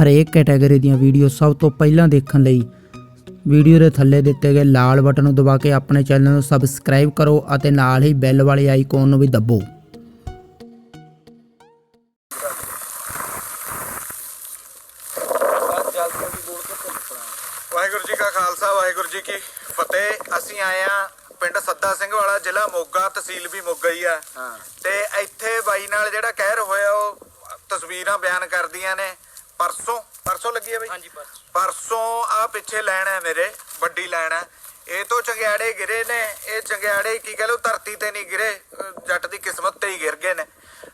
ਹਰੇਕ ਕੈਟਾਗਰੀ ਦੀਆਂ ਵੀਡੀਓ ਸਭ ਤੋਂ ਪਹਿਲਾਂ ਦੇਖਣ ਲਈ ਵੀਡੀਓ ਦੇ ਥੱਲੇ ਦਿੱਤੇ ਗਏ ਲਾਲ ਬਟਨ ਨੂੰ ਦਬਾ ਕੇ ਆਪਣੇ ਚੈਨਲ ਨੂੰ ਸਬਸਕ੍ਰਾਈਬ ਕਰੋ ਅਤੇ ਨਾਲ ਹੀ ਬੈਲ ਵਾਲੇ ਆਈਕਨ ਨੂੰ ਵੀ ਦਬੋ। ਵਾਹਿਗੁਰੂ ਜੀ ਕਾ ਖਾਲਸਾ ਵਾਹਿਗੁਰੂ ਜੀ ਕੀ ਫਤਿਹ। ਅਸੀਂ ਆਏ ਆ ਪਿੰਡ ਸੱਦਾ ਸਿੰਘ ਵਾਲਾ ਜ਼ਿਲ੍ਹਾ ਮੋਗਾ ਤਹਿਸੀਲ ਵੀ ਮੋਗਾ ਹੀ ਆ। ਤੇ ਇੱਥੇ ਬਾਈ ਨਾਲ ਜਿਹੜਾ ਕਹਿਰ ਹੋਇਆ ਉਹ ਤਸਵੀਰਾਂ ਬਿਆਨ ਕਰਦੀਆਂ ਨੇ। ਪਰਸੋਂ ਪਰਸੋਂ ਲੱਗੀ ਹੈ ਬਾਈ? ਹਾਂਜੀ ਪਰਸੋਂ। ਆ ਪਿੱਛੇ ਲੈਣ ਹੈ ਮੇਰੇ ਵੱਡੀ ਲੈਣ ਹੈ ਇਹ ਤੋਂ ਚੰਗਿਆੜੇ ਗਿਰੇ ਨੇ ਇਹ ਚੰਗਿਆੜੇ ਕੀ ਕਹ ਲੋ ਧਰਤੀ ਤੇ ਨਹੀਂ ਗਿਰੇ ਜੱਟ ਦੀ ਕਿਸਮਤ ਤੇ ਹੀ ਗਿਰ ਗਏ ਨੇ।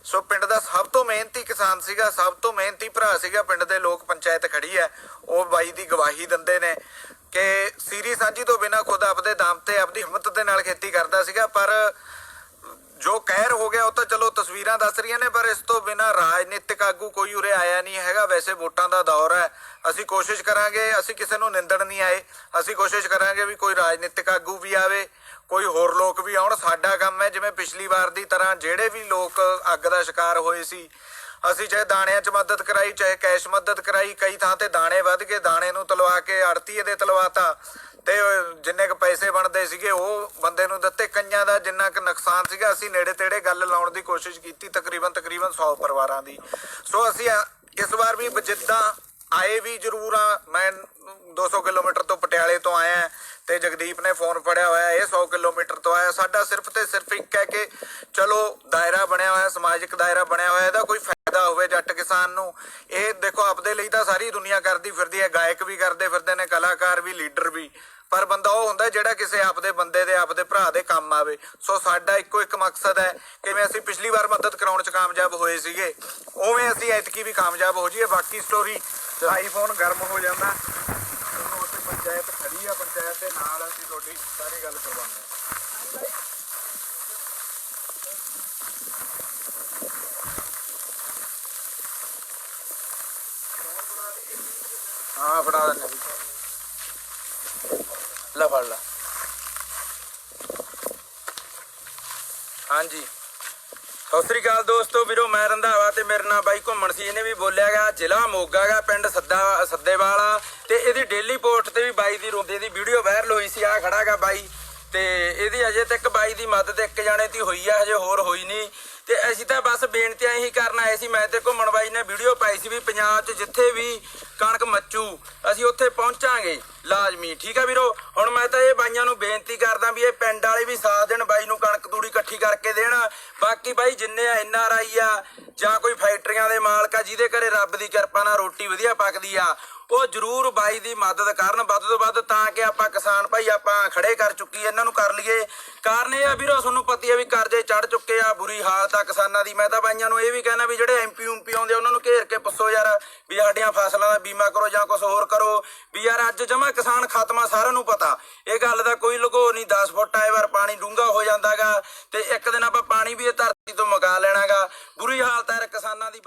ਸੋ ਪਿੰਡ ਦਾ ਸਭ ਤੋਂ ਮਿਹਨਤੀ ਕਿਸਾਨ ਸੀਗਾ ਸਭ ਤੋਂ ਮਿਹਨਤੀ ਭਰਾ ਸੀਗਾ ਪਿੰਡ ਦੇ ਲੋਕ ਪੰਚਾਇਤ ਖੜੀ ਹੈ ਉਹ ਬਾਈ ਦੀ ਗਵਾਹੀ ਦਿੰਦੇ ਨੇ ਕਿ ਸੀਰੀ ਸਾਂਝੀ ਤੋਂ ਬਿਨਾ ਖੁਦ ਆਪਦੇ ਦਮ ਤੇ ਆਪਦੀ ਹਿੰਮਤ ਦੇ ਨਾਲ ਖੇਤੀ ਕਰਦਾ ਸੀਗਾ ਪਰ ਜੋ ਕਹਿਰ ਹੋ ਗਿਆ ਉਹ ਤਾਂ ਚਲੋ ਤਸਵੀਰਾਂ ਦੱਸ ਰਹੀਆਂ ਨੇ, ਪਰ ਇਸ ਤੋਂ ਬਿਨਾ ਰਾਜਨੀਤਿਕ ਆਗੂ ਕੋਈ ਉਰੇ ਆਇਆ ਨਹੀਂ ਹੈਗਾ। ਵੈਸੇ ਵੋਟਾਂ ਦਾ ਦੌਰ ਹੈ। ਅਸੀਂ ਕੋਸ਼ਿਸ਼ ਕਰਾਂਗੇ, ਅਸੀਂ ਕਿਸੇ ਨੂੰ ਨਿੰਦਣ ਨਹੀਂ ਆਏ। ਅਸੀਂ ਕੋਸ਼ਿਸ਼ ਕਰਾਂਗੇ ਵੀ ਕੋਈ ਰਾਜਨੀਤਿਕ ਆਗੂ ਵੀ ਆਵੇ, ਕੋਈ ਹੋਰ ਲੋਕ ਵੀ ਆਉਣ। ਸਾਡਾ ਕੰਮ ਹੈ ਜਿਵੇਂ ਪਿਛਲੀ ਵਾਰ ਦੀ ਤਰ੍ਹਾਂ ਜਿਹੜੇ ਵੀ ਲੋਕ ਅੱਗ ਦਾ ਸ਼ਿਕਾਰ ਹੋਏ ਸੀ, ਅਸੀਂ ਚਾਹੇ ਦਾਣਿਆਂ 'ਚ ਮਦਦ ਕਰਾਈ, ਚਾਹੇ ਕੈਸ਼ ਮਦਦ ਕਰਾਈ, ਕਈ ਥਾਂ ਤੇ ਦਾਣੇ ਵੱਧ ਗਏ। ਦਾਣੇ ਨੂੰ ਤਲਵਾ ਕੇ ਆੜਤੀਏ ਦੇ ਤਲਵਾਤਾ। ਤੇ ਜਿੰਨੇ ਕ ਪੈਸੇ ਬਣਦੇ ਸੀਗੇ, ਉਹ ਬੰਦੇ ਨੂੰ ਦਿੱਤੇ। ਕਈਆਂ ਦਾ ਜਿੰਨਾ ਕ ਨੁਕਸਾਨ ਸੀਗਾ, ਅਸੀਂ ਨੇੜੇ ਤੇੜੇ ਗੱਲ ਲਾਉਣ ਦੀ ਕੋਸ਼ਿਸ਼ ਕੀਤੀ, ਤਕਰੀਬਨ ਤਕਰੀਬਨ 100 ਪਰਿਵਾਰਾਂ ਦੀ। ਸੋ ਅਸੀਂ ਇਸ ਵਾਰ ਵੀ ਜਿੱਦਾਂ ਆਏ ਵੀ ਜ਼ਰੂਰ ਆ, ਮੈਂ 200 ਕਿਲੋਮੀਟਰ ਤੋਂ ਪਟਿਆਲੇ ਤੋਂ ਆਇਆ, ਤੇ ਜਗਦੀਪ ਨੇ ਫੋਨ ਫੜਿਆ ਹੋਇਆ, ਇਹ 100 ਕਿਲੋਮੀਟਰ ਤੋਂ ਆਇਆ। ਸਾਡਾ ਸਿਰਫ ਤੇ ਸਿਰਫ ਇੱਕ ਹੈ ਕਿ ਚਲੋ, ਦਾਇਰਾ ਬਣਿਆ ਹੋਇਆ, ਸਮਾਜਿਕ ਦਾਇਰਾ ਬਣਿਆ ਹੋਇਆ, ਇਹਦਾ ਕੋਈ ਫਾਇਦਾ ਹੋਵੇ ਜੱਟ ਕਿਸਾਨ ਨੂੰ, ਇਹ ਦੇਖੋ ਆਪਦੇ ਲਈ ਤਾਂ ਸਾਰੀ ਦੁਨੀਆ ਕਰਦੀ ਫਿਰਦੀ ਹੈ, ਗਾਇਕ ਵੀ ਕਰਦੇ ਫਿਰਦੇ ਨੇ, ਕਲਾਕਾਰ ਵੀ, ਲੀਡਰ ਵੀ। ਪਰ ਬੰਦਾ ਉਹ ਹੁੰਦਾ ਜਿਹੜਾ ਕਿਸੇ ਆਪਦੇ ਬੰਦੇ ਦੇ, ਆਪਦੇ ਭਰਾ ਦੇ ਕੰਮ ਆਵੇ। ਸੋ ਸਾਡਾ ਇੱਕੋ ਇੱਕ ਮਕਸਦ ਹੈ ਕਿਵੇਂ ਅਸੀਂ ਪਿਛਲੀ ਵਾਰ ਮਦਦ ਕਰਾਉਣ ਚ ਕਾਮਯਾਬ ਹੋਏ ਸੀਗੇ, ਉਵੇਂ ਅਸੀਂ ਐਤਕੀ ਵੀ ਕਾਮਯਾਬ ਹੋ ਜਾਈਏ। ਬਾਕੀ ਸਟੋਰੀ ਆਈਫੋਨ ਗਰਮ ਹੋ ਜਾਂਦਾ। ਉੱਥੇ ਪੰਚਾਇਤ ਖੜੀ ਆ, ਪੰਚਾਇਤ ਦੇ ਨਾਲ ਅਸੀਂ ਤੁਹਾਡੀ ਸਾਰੀ ਗੱਲ ਕਰਵਾਉਂਦੇ ਹਾਂ, ਫੜਾ ਦਿੰਦੇ ਲੈ ਫੜ ਲੈ। ਹਾਂਜੀ। ਸਤਿ ਸ੍ਰੀ ਅਕਾਲ ਦੋਸਤੋ, ਵੀਰੋ, ਮੈਂ ਰੰਧਾਵਾ ਤੇ ਮੇਰੇ ਨਾਲ ਬਾਈ ਘੁੰਮਣ ਸੀ। ਇਹਨੇ ਵੀ ਬੋਲਿਆਗਾ ਜ਼ਿਲ੍ਹਾ ਮੋਗਾ ਗਾ, ਪਿੰਡ ਸੱਦਾ, ਸੱਦੇਵਾਲਾ ਤੇ ਇਹਦੀ ਡੇਲੀ ਪੋਸਟ ਤੇ ਵੀ ਬਾਈ ਦੀ ਰੋਂਦੇ ਦੀ ਵੀਡੀਓ ਵਾਇਰਲ ਹੋਈ ਸੀ, ਆ ਖੜਾਗਾ ਬਾਈ। ਤੇ ਇਹਦੀ ਅਜੇ ਤੱਕ ਬਾਈ ਦੀ ਮਦਦ ਇੱਕ ਜਾਣੇ ਦੀ ਹੋਈ ਆ, ਹਜੇ ਹੋਰ ਹੋਈ ਨਹੀਂ। ਤੇ ਅਸੀਂ ਤਾਂ ਬਸ ਬੇਨਤੀਆਂ ਇਹੀ ਕਰਨ ਆਏ ਸੀ। ਮੈਂ ਤੇ ਘੁੰਮਣ ਬਾਈ ਨੇ ਵੀਡੀਓ ਪਾਈ ਸੀ ਵੀ ਪੰਜਾਬ 'ਚ ਜਿੱਥੇ ਵੀ ਕਣਕ ਮੱਚੂ, ਅਸੀਂ ਉੱਥੇ ਪਹੁੰਚਾਂਗੇ। ਲਾਜ਼ਮੀ, ਠੀਕ ਆ ਵੀਰੋ? ਹੁਣ ਮੈਂ ਤਾਂ ਇਹ ਬਾਈਆਂ ਨੂੰ ਬੇਨਤੀ ਕਰਦਾ ਵੀ ਇਹ ਪਿੰਡ ਵਾਲੇ ਵੀ ਸਾਥ ਦੇਣ ਬਾਈ ਨੂੰ ਕਣਕ ਤੂੜੀ ਇਕੱਠੀ ਕਰਕੇ ਦੇਣ। ਬਾਕੀ ਬਾਈ, ਜਿੰਨੇ ਐਨ ਆਰ ਆਈ ਆ ਜਾਂ ਕੋਈ ਫੈਕਟਰੀਆਂ ਦੇ ਮਾਲਕ ਆ, ਜਿਹਦੇ ਘਰੇ ਰੱਬ ਦੀ ਕਿਰਪਾ ਨਾਲ ਰੋਟੀ ਵਧੀਆ ਪੱਕਦੀ ਆ ਉਹ ਜਰੂਰ ਬਾਈ ਦੀ ਮਦਦ ਕਰਨ। ਵੱਧ ਤੋਂ ਵੱਧ ਤਾਂ ਕਿ ਆਪਾਂ ਕਿਸਾਨ ਭਾਈ ਆਪਾਂ ਖੜੇ ਕਰ ਚੁੱਕੀ ਇਹਨਾਂ ਨੂੰ ਕਰ ਲਈਏ। ਕਾਰਨ ਇਹ ਆ ਵੀਰੋ, ਤੁਹਾਨੂੰ ਪਤੀ ਆ ਵੀ ਕਰਜ਼ੇ ਚੜ ਚੁੱਕੇ ਆ, ਬੁਰੀ ਹਾਲਤ ਆ ਕਿਸਾਨਾਂ ਦੀ। ਮੈਂ ਤਾਂ ਬਾਈਆਂ ਨੂੰ ਇਹ ਵੀ ਕਹਿਣਾ ਵੀ ਜਿਹੜੇ ਐਮਪੀ ਉਂਪੀ ਆਉਂਦੇ ਉਹਨਾਂ ਨੂੰ ਘੇਰ ਕੇ ਪੁੱਛੋ ਯਾਰ ਵੀ ਸਾਡੀਆਂ ਫਸਲਾਂ ਦਾ ਬੀਮਾ ਕਰੋ ਜਾਂ ਕੁਝ ਹੋਰ ਕਰੋ। ਵੀ ਯਾਰ ਅੱਜ ਜਮਾ ਕਿਸਾਨ ਖਾਤਮਾ ਸਾਰਿਆਂ ਨੂੰ ਪਤਾ। ਇਹ ਗੱਲ ਦਾ ਕੋਈ ਲੁਕੋ ਨਹੀਂ 10 ਫੁੱਟ ਆਏ ਵਾਰ ਪਾਣੀ ਡੂੰਘਾ ਹੋ ਜਾਂਦਾਗਾ ਤੇ ਇੱਕ ਦਿਨ ਆਪਾਂ ਪਾਣੀ ਵੀ ਇਹ ਧਰਤੀ ਤੋਂ ਮਗਾ ਲੈਣਾਗਾ। ਬੁਰੀ ਹਾਲਤ ਹੈ ਕਿਸਾਨਾਂ ਦੀ